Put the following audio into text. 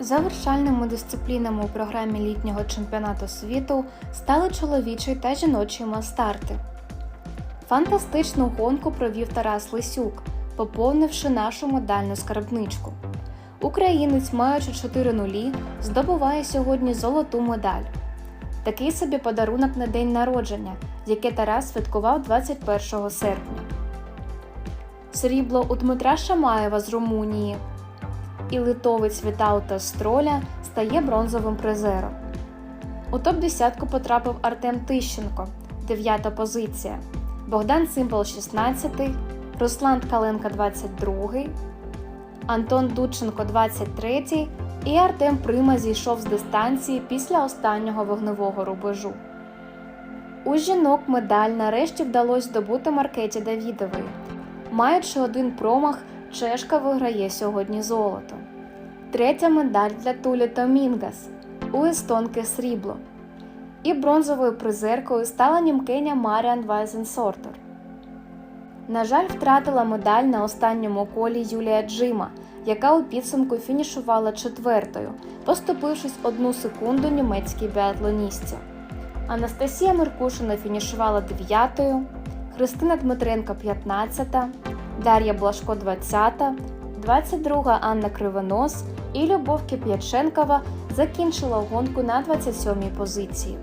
Завершальними дисциплінами у програмі літнього чемпіонату світу стали чоловічий та жіночий мастарти. Фантастичну гонку провів Тарас Лисюк, поповнивши нашу медальну скарбничку. Українець, маючи 4 нулі, здобуває сьогодні золоту медаль. Такий собі подарунок на день народження, яке Тарас святкував 21 серпня. Срібло у Дмитра Шамаєва з Румунії. І литовець Вітаута Строля стає бронзовим призером. У топ-10 потрапив Артем Тищенко, 9 позиція, Богдан Цимбал 16, Руслан Ткаленко 22, Антон Дудченко 23 і Артем Прима зійшов з дистанції після останнього вогневого рубежу. У жінок медаль нарешті вдалося здобути Маркеті Давідової. Маючи один промах, Чешка виграє сьогодні золото. Третя медаль для Тулі Томінгас у естонки срібло. І бронзовою призеркою стала німкеня Маріан Вайзенсортер. На жаль, втратила медаль на останньому колі Юлія Джима, яка у підсумку фінішувала четвертою, поступившись одну секунду німецькій біатлоністці. Анастасія Меркушина фінішувала дев'ятою, Христина Дмитренко 15, Дар'я Блашко 20, 22 Анна Кривонос і Любов Кип'яченкова закінчила гонку на 27-й позиції.